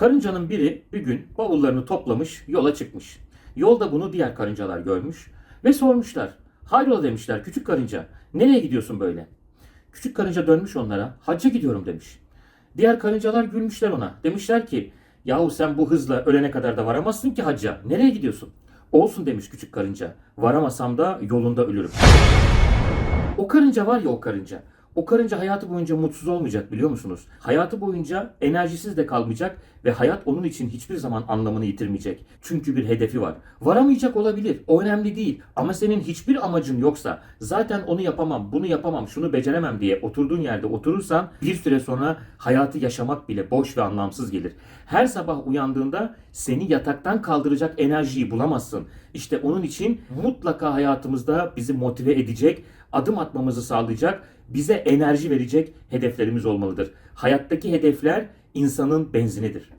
Karıncanın biri bir gün bavullarını toplamış yola çıkmış. Yolda bunu diğer karıncalar görmüş ve sormuşlar. Hayrola demişler küçük karınca nereye gidiyorsun böyle? Küçük karınca dönmüş onlara hacca gidiyorum demiş. Diğer karıncalar gülmüşler ona. Demişler ki yahu sen bu hızla ölene kadar da varamazsın ki hacca. Nereye gidiyorsun? Olsun demiş küçük karınca. Varamasam da yolunda ölürüm. O karınca var ya o karınca. O karınca hayatı boyunca mutsuz olmayacak biliyor musunuz? Hayatı boyunca enerjisiz de kalmayacak ve hayat onun için hiçbir zaman anlamını yitirmeyecek. Çünkü bir hedefi var. Varamayacak olabilir. O önemli değil. Ama senin hiçbir amacın yoksa zaten onu yapamam, bunu yapamam, şunu beceremem diye oturduğun yerde oturursan bir süre sonra hayatı yaşamak bile boş ve anlamsız gelir. Her sabah uyandığında seni yataktan kaldıracak enerjiyi bulamazsın. İşte onun için mutlaka hayatımızda bizi motive edecek, adım atmamızı sağlayacak, bize enerji verecek hedeflerimiz olmalıdır. Hayattaki hedefler insanın benzinidir.